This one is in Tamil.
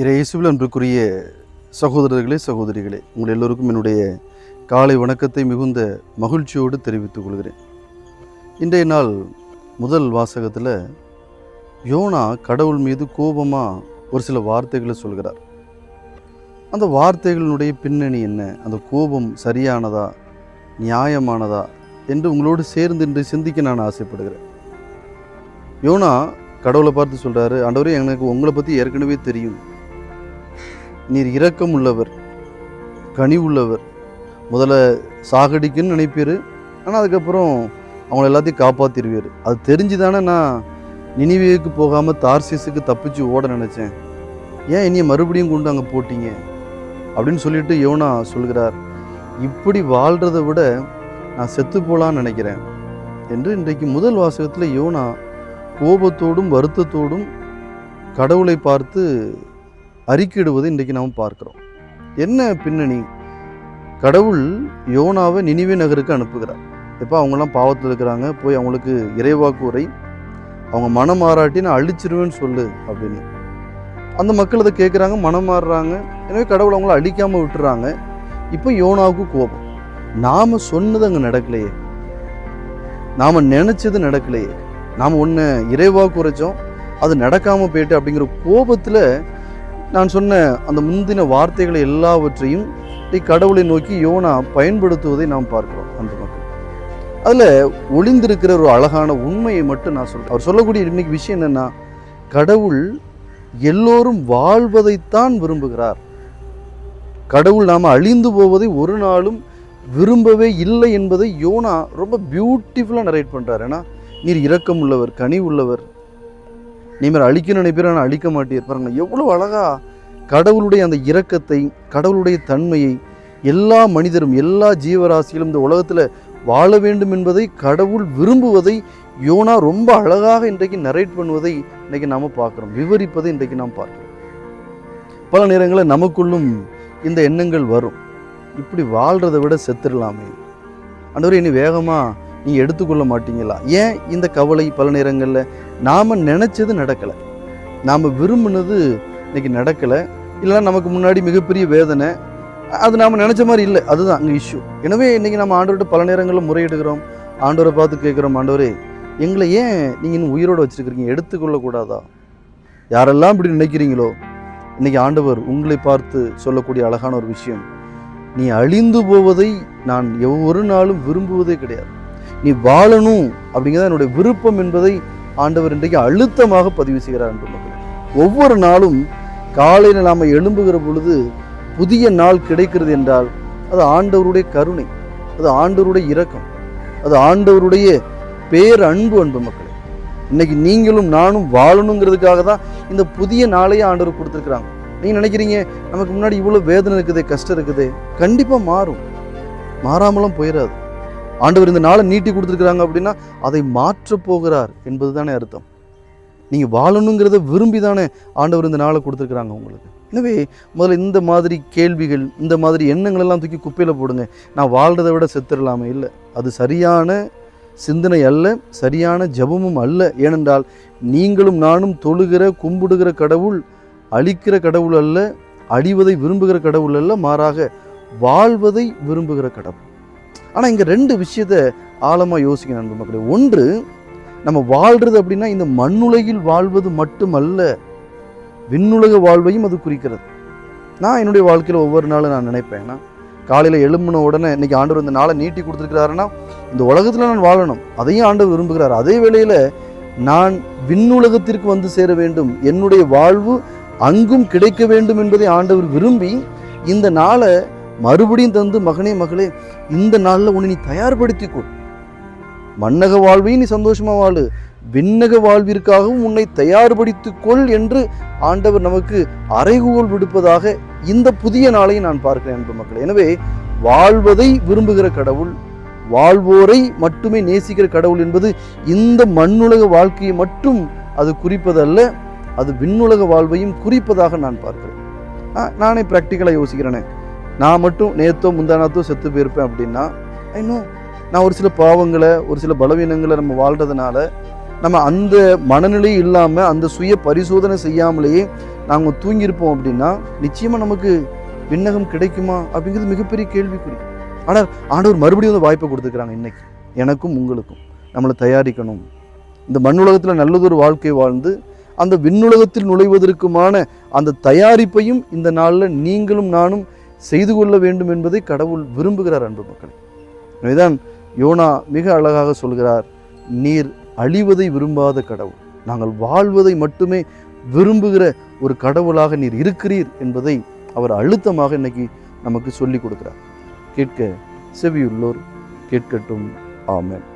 இறையேசுவில் அன்புக்குரிய சகோதரர்களே சகோதரிகளே உங்கள் எல்லோருக்கும் என்னுடைய காலை வணக்கத்தை மிகுந்த மகிழ்ச்சியோடு தெரிவித்துக் கொள்கிறேன். இன்றைய நாள் முதல் வாசகத்தில் யோனா கடவுள் மீது கோபமாக ஒரு சில வார்த்தைகளை சொல்கிறார். அந்த வார்த்தைகளினுடைய பின்னணி என்ன? அந்த கோபம் சரியானதா நியாயமானதா என்று உங்களோடு சேர்ந்து இன்று சிந்திக்க நான் ஆசைப்படுகிறேன். யோனா கடவுளை பார்த்து சொல்கிறாரு ஆண்டவரே எனக்கு உங்களை பற்றி ஏற்கனவே தெரியும். நீர் இரக்கம் உள்ளவர் கனி உள்ளவர். முதல்ல சாகடிக்குன்னு நினைப்பீர் ஆனால் அதுக்கப்புறம் அவங்கள எல்லாத்தையும் காப்பாற்றிடுவீர் அது தெரிஞ்சு தானே நான் நினைவேக்கு போகாமல் தார்சிஸுக்கு தப்பிச்சு ஓட நினச்சேன். ஏன் என்னையை மறுபடியும் கொண்டு அங்கே போட்டீங்க? அப்படின்னு சொல்லிட்டு யோனா சொல்கிறார் இப்படி வாழ்கிறத விட நான் செத்து போகலான்னு நினைக்கிறேன் என்று இன்றைக்கு முதல் வாசகத்தில் யோனா கோபத்தோடும் வருத்தத்தோடும் கடவுளை பார்த்து அறிக்கிடுவது இன்றைக்கு நாம் பார்க்கிறோம். என்ன பின்னணி? கடவுள் யோனாவை நினிவே நகருக்கு அனுப்புகிறார். இப்போ அவங்கெல்லாம் பாவத்தில் இருக்கிறாங்க போய் அவங்களுக்கு இறைவாக்கு உரை அவங்க மனம் மாறாட்டி நான் அழிச்சிருவேன்னு சொல்லு அப்படின்னு. அந்த மக்கள் அதை கேட்குறாங்க மனம் மாறுறாங்க. எனவே கடவுள் அவங்கள அழிக்காமல் விட்டுறாங்க. இப்போ யோனாவுக்கு கோபம். நாம் சொன்னது அங்கே நடக்கலையே. நாம் நினச்சது நடக்கலையே. நாம் ஒன்று இறைவாக குறைச்சோம் அது நடக்காமல் போயிட்டு அப்படிங்கிற கோபத்தில் நான் சொன்ன அந்த முந்தின வார்த்தைகளை எல்லாவற்றையும் கடவுளை நோக்கி யோனா பயன்படுத்துவதை நாம் பார்க்கிறோம் அந்த மக்கள். அதில் ஒளிந்திருக்கிற ஒரு அழகான உண்மையை மட்டும் நான் சொல்கிறேன் அவர் சொல்லக்கூடிய இன்னைக்கு விஷயம் என்னென்னா கடவுள் எல்லோரும் வாழ்வதைத்தான் விரும்புகிறார். கடவுள் நாம் அழிந்து போவதை ஒரு நாளும் விரும்பவே இல்லை என்பதை யோனா ரொம்ப பியூட்டிஃபுல்லாக நரேட் பண்ணுறார் ஏன்னா நீர் இரக்கம் உள்ளவர் கனி உள்ளவர் நீர் அழிக்க நினைப்பீர்? ஆனால் அழிக்க மாட்டீர் பாருங்க எவ்வளோ அழகா கடவுளுடைய அந்த இரக்கத்தை கடவுளுடைய தன்மையை எல்லா மனிதரும் எல்லா ஜீவராசிகளும் இந்த உலகத்தில் வாழ வேண்டும் என்பதை கடவுள் விரும்புவதை யோனா ரொம்ப அழகாக இன்றைக்கு நரேட் பண்ணுவதை இன்றைக்கி நாம் பார்க்குறோம். விவரிப்பதை இன்றைக்கு நாம் பார்க்குறோம். பல நேரங்களில் நமக்குள்ளும் இந்த எண்ணங்கள் வரும். இப்படி வாழ்கிறத விட செத்துடலாமே. அந்தவரை இனி வேகமாக நீ எடுத்துக்கொள்ள மாட்டீங்களா? ஏன் இந்த கவலை பல நேரங்களில் நாம் நினச்சது நடக்கலை. நாம் விரும்பினது இன்றைக்கி நடக்கலை. இல்லைனா நமக்கு முன்னாடி மிகப்பெரிய வேதனை. அது நாம் நினச்ச மாதிரி இல்லை. அதுதான் அங்கே இஷ்யூ எனவே இன்றைக்கி நம்ம ஆண்டவர்கிட்ட பல நேரங்களில் முறையிடுகிறோம். ஆண்டவரை பார்த்து கேட்குறோம் ஆண்டவரே எங்களை ஏன் நீங்கள் இன்னும் உயிரோடு வச்சுருக்கிறீங்க? எடுத்துக்கொள்ளக்கூடாதா யாரெல்லாம் இப்படி நினைக்கிறீங்களோ இன்றைக்கி ஆண்டவர் உங்களை பார்த்து சொல்லக்கூடிய அழகான ஒரு விஷயம். நீ அழிந்து போவதை நான் ஒவ்வொரு நாளும் விரும்புவதே கிடையாது. நீ வாழணும் அப்படிங்கிறது என்னுடைய விருப்பம் என்பதை ஆண்டவர் இன்றைக்கு அழுத்தமாக பதிவு செய்கிறார் என்று மக்கள். ஒவ்வொரு நாளும் காலையில் நாம் எழும்புகிற பொழுது புதிய நாள் கிடைக்கிறது என்றால் அது ஆண்டவருடைய கருணை அது ஆண்டவருடைய இரக்கம் அது ஆண்டவருடைய பேர் அன்பு அன்பு மக்களே. இன்னைக்கு நீங்களும் நானும் வாழணுங்கிறதுக்காக தான் இந்த புதிய நாளையே ஆண்டவர் கொடுத்துருக்குறாங்க. நீங்கள் நினைக்கிறீங்க நமக்கு முன்னாடி இவ்வளோ வேதனை இருக்குது கஷ்டம் இருக்குது கண்டிப்பாக மாறும். மாறாமலும் போயிடாது ஆண்டவர் இந்த நாளை நீட்டி கொடுத்துருக்குறாங்க அப்படின்னா அதை மாற்றப் போகிறார் என்பது தானே அர்த்தம். நீங்கள் வாழணுங்கிறத விரும்பி தானே ஆண்டவர் இந்த நாளை கொடுத்துருக்குறாங்க உங்களுக்கு. எனவே முதல்ல இந்த மாதிரி கேள்விகள் இந்த மாதிரி எண்ணங்கள் எல்லாம் தூக்கி குப்பையில் போடுங்க. நான் வாழ்கிறத விட செத்துடலாமே இல்லை. அது சரியான சிந்தனை அல்ல சரியான ஜபமும் அல்ல. ஏனென்றால் நீங்களும் நானும் தொழுகிற கும்பிடுகிற கடவுள் அழிக்கிற கடவுள் அல்ல அழிவதை விரும்புகிற கடவுள் அல்ல மாறாக வாழ்வதை விரும்புகிற கடவுள். ஆனால் இங்கே ரெண்டு விஷயத்த ஆழமாக யோசிக்கணும் நண்பர் மக்களே. ஒன்று நம்ம வாழ்கிறது அப்படின்னா இந்த மண்ணுலகில் வாழ்வது மட்டுமல்ல விண்ணுலக வாழ்வையும் அது குறிக்கிறது. நான் என்னுடைய வாழ்க்கையில் ஒவ்வொரு நாளும் நான் நினைப்பேன். காலையில் எழும்பின உடனே இன்னைக்கு ஆண்டவர் இந்த நாளை நீட்டி கொடுத்துருக்கிறாருன்னா இந்த உலகத்தில் நான் வாழணும். அதையும் ஆண்டவர் விரும்புகிறார். அதே வேளையில் நான் விண்ணுலகத்திற்கு வந்து சேர வேண்டும். என்னுடைய வாழ்வு அங்கும் கிடைக்க வேண்டும் என்பதை ஆண்டவர் விரும்பி இந்த நாளை மறுபடியும் தந்து மகனே மகளே இந்த நாளில் உன்னை நீ தயார்படுத்திக்கொள். மன்னக வாழ்வையும் நீ சந்தோஷமா வாழு. விண்ணக வாழ்விற்காகவும் உன்னை தயார்படுத்திக்கொள் என்று ஆண்டவர் நமக்கு அறைகூல் விடுப்பதாக இந்த புதிய நாளை நான் பார்க்கிறேன் அன்பு மக்கள். எனவே வாழ்வதை விரும்புகிற கடவுள் வாழ்வோரை மட்டுமே நேசிக்கிற கடவுள் என்பது இந்த மண்ணுலக வாழ்க்கையை மட்டும் அது குறிப்பதல்ல அது விண்ணுலக வாழ்வையும் குறிப்பதாக நான் பார்க்கிறேன். நானே ப்ராக்டிக்கலாக யோசிக்கிறேனே. நான் மட்டும் நேத்தோ முந்தானாத்தோ செத்து போயிருப்பேன் அப்படின்னா இன்னும் நான் ஒரு சில பாவங்களை ஒரு சில பலவீனங்களை நம்ம வாழ்றதுனால நம்ம அந்த மனநிலை இல்லாமல் அந்த சுய பரிசோதனை செய்யாமலேயே நாங்கள் தூங்கியிருப்போம் அப்படின்னா நிச்சயமாக நமக்கு விண்ணகம் கிடைக்குமா அப்படிங்கிறது மிகப்பெரிய கேள்விக்குறி. ஆனால் ஆண்டவர் மறுபடியும் வந்து வாய்ப்பை கொடுத்துக்கிறாங்க இன்னைக்கு. எனக்கும் உங்களுக்கும். நம்மளை தயாரிக்கணும். இந்த மண்ணுலகத்தில் நல்லதொரு வாழ்க்கை வாழ்ந்து அந்த விண்ணுலகத்தில் நுழைவதற்குமான அந்த தயாரிப்பையும் இந்த நாளில் நீங்களும் நானும் செய்து கொள்ள வேண்டும் என்பதை கடவுள் விரும்புகிறார் அன்பு மக்களே. எனவேதான் யோனா மிக அழகாக சொல்கிறார் நீர் அழிவதை விரும்பாத கடவுள் நாங்கள் வாழ்வதை மட்டுமே விரும்புகிற ஒரு கடவுளாக நீர் இருக்கிறீர் என்பதை அவர் அழுத்தமாக இன்னைக்கு நமக்கு சொல்லி கொடுக்கிறார். கேட்க செவியுள்ளோர் கேட்கட்டும். ஆமேன்.